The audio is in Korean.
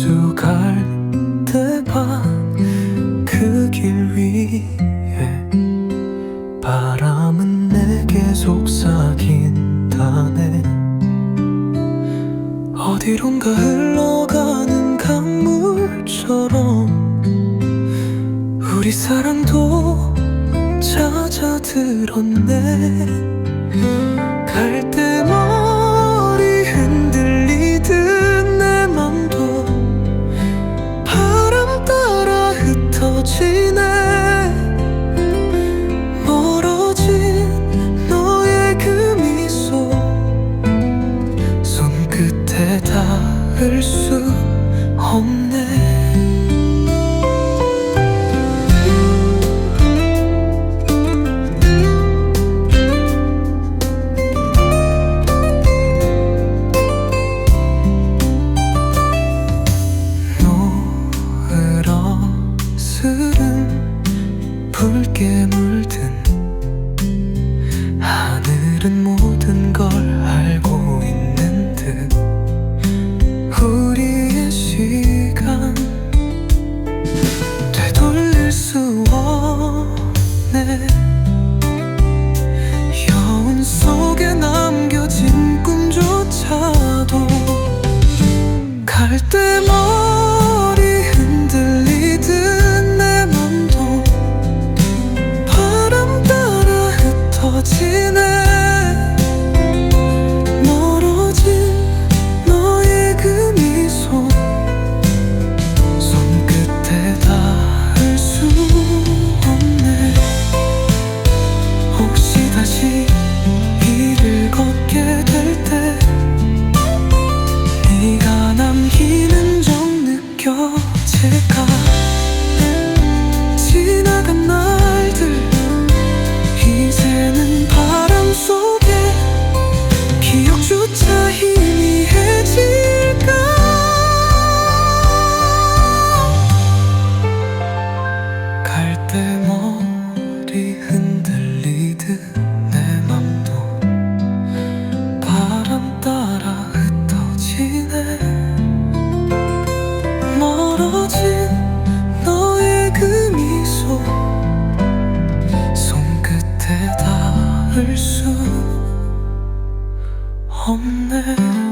익숙할 때만 그 길 위에 바람은 내게 속삭인다네 어디론가 흘러가는 강물처럼 우리 사랑도 찾아 들었네. 수 없네. 붉게 물든 하늘은 모두 爱的梦。 잡을 수 없네.